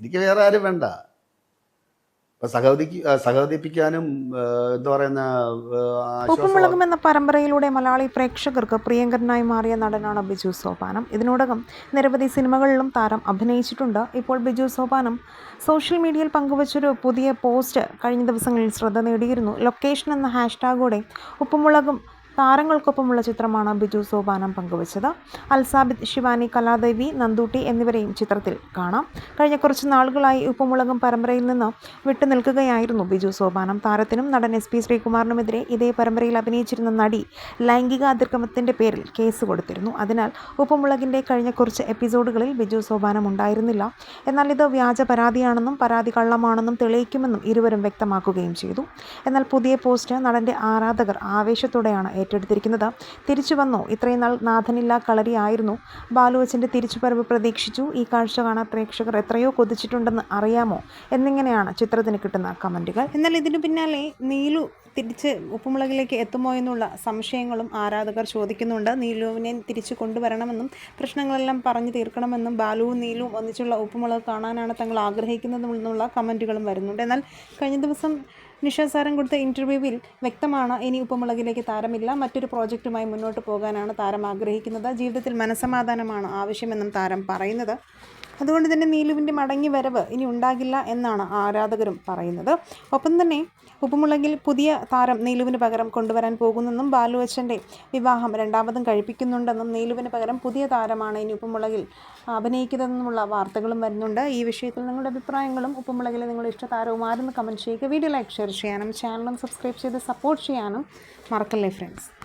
എനിക്ക് വേറെ ആരും വേണ്ട. ഇപ്പൊ സഹോദിക്ക് സഹോദരിപ്പിക്കാനും എന്താ പറയുന്ന ഉപ്പുമുളകും എന്ന പരമ്പരയിലൂടെ മലയാളി പ്രേക്ഷകർക്ക് പ്രിയങ്കരനായി മാറിയ നടനാണ് ബിജു സോപാനം. ഇതിനോടകം നിരവധി സിനിമകളിലും താരം അഭിനയിച്ചിട്ടുണ്ട്. ഇപ്പോൾ ബിജു സോപാനം സോഷ്യൽ മീഡിയയിൽ പങ്കുവച്ചൊരു പുതിയ പോസ്റ്റ് കഴിഞ്ഞ ദിവസങ്ങളിൽ ശ്രദ്ധ നേടിയിരുന്നു. ലൊക്കേഷൻ എന്ന ഹാഷ്ടാഗോടെ ഉപ്പുമുളകും താരങ്ങൾക്കൊപ്പമുള്ള ചിത്രമാണ് ബിജു സോപാനം പങ്കുവച്ചത്. അൽസാബിദ് ശിവാനി കലാദേവി നന്ദൂട്ടി എന്നിവരെയും ചിത്രത്തിൽ കാണാം. കഴിഞ്ഞ കുറച്ച് നാളുകളായി ഉപ്പുമുളകും പരമ്പരയിൽ നിന്ന് വിട്ടുനിൽക്കുകയായിരുന്നു ബിജു സോപാനം. താരത്തിനും നടൻ എസ് പി ശ്രീകുമാറിനുമെതിരെ ഇതേ പരമ്പരയിൽ അഭിനയിച്ചിരുന്ന നടി ലൈംഗിക അതിക്രമത്തിന്റെ പേരിൽ കേസ് കൊടുത്തിരുന്നു. അതിനാൽ ഉപ്പുമുളകിന്റെ കഴിഞ്ഞ കുറച്ച് എപ്പിസോഡുകളിൽ ബിജു സോപാനം ഉണ്ടായിരുന്നില്ല. എന്നാൽ ഇത് വ്യാജ പരാതിയാണെന്നും പരാതി കള്ളമാണെന്നും തെളിയിക്കുമെന്നും ഇരുവരും വ്യക്തമാക്കുകയും ചെയ്തു. എന്നാൽ പുതിയ പോസ്റ്റ് നടന്റെ ആരാധകർ ആവേശത്തോടെയാണ് ഏറ്റെടുത്തിരിക്കുന്നത്. തിരിച്ചു വന്നോ. ഇത്രയും നാൾ നാഥനില്ല കളരിയായിരുന്നു ബാലുവച്ചന്റെ തിരിച്ചുവരവ് പ്രതീക്ഷിച്ചു. ഈ കാഴ്ച കാണാൻ പ്രേക്ഷകർ എത്രയോ കൊതിച്ചിട്ടുണ്ടെന്ന് അറിയാമോ? എന്നിങ്ങനെയാണ് ചിത്രത്തിന് കിട്ടുന്ന കമന്റുകൾ. എന്നാൽ ഇതിനു പിന്നാലെ നീലു തിരിച്ച് ഉപ്പുമുളകിലേക്ക് എത്തുമോ എന്നുള്ള സംശയങ്ങളും ആരാധകർ ചോദിക്കുന്നുണ്ട്. നീലുവിനെ തിരിച്ചു കൊണ്ടുവരണമെന്നും പ്രശ്നങ്ങളെല്ലാം പറഞ്ഞു തീർക്കണമെന്നും ബാലുവും നീലുവും ഒന്നിച്ചുള്ള ഉപ്പുമുളക് കാണാനാണ് തങ്ങൾ ആഗ്രഹിക്കുന്നതെന്നുള്ള കമന്റുകളും വരുന്നുണ്ട്. എന്നാൽ കഴിഞ്ഞ ദിവസം നിഷ സാരം കൊടുത്ത ഇന്റർവ്യൂവിൽ വ്യക്തമാണ് ഇനി ഉപ്പുമുളകിലേക്ക് താരമില്ല. മറ്റൊരു പ്രോജക്റ്റുമായി മുന്നോട്ട് പോകാനാണ് താരം ആഗ്രഹിക്കുന്നത്. ജീവിതത്തിൽ മനസമാധാനമാണ് ആവശ്യമെന്നും താരം പറയുന്നത്. അതുകൊണ്ട് തന്നെ നീലുവിന്റെ മടങ്ങി വരവ് ഇനി ഉണ്ടാകില്ല എന്നാണ് ആരാധകരും പറയുന്നത്. ഒപ്പം തന്നെ ഉപ്പുമുളകിൽ പുതിയ താരം നീലുവിന് പകരം കൊണ്ടുവരാൻ പോകുന്നെന്നും ബാലു അച്ഛന്റെ വിവാഹം രണ്ടാമതും കഴിപ്പിക്കുന്നുണ്ടെന്നും നീലുവിന് പകരം പുതിയ താരമാണ് ഇനി ഉപ്പുമുളകിൽ അഭിനയിക്കുന്നതെന്നുമുള്ള വാർത്തകളും വരുന്നുണ്ട്. ഈ വിഷയത്തിൽ നിങ്ങളുടെ അഭിപ്രായങ്ങളും ഉപ്പുമുളകിലെ നിങ്ങളുടെ ഇഷ്ട താരവും ആരെന്ന് കമന്റ് ചെയ്യുക. വീഡിയോ ലൈക്ക് ഷെയർ ചെയ്യാനും ചാനലും സബ്സ്ക്രൈബ് ചെയ്ത് സപ്പോർട്ട് ചെയ്യാനും മറക്കല്ലേ ഫ്രണ്ട്സ്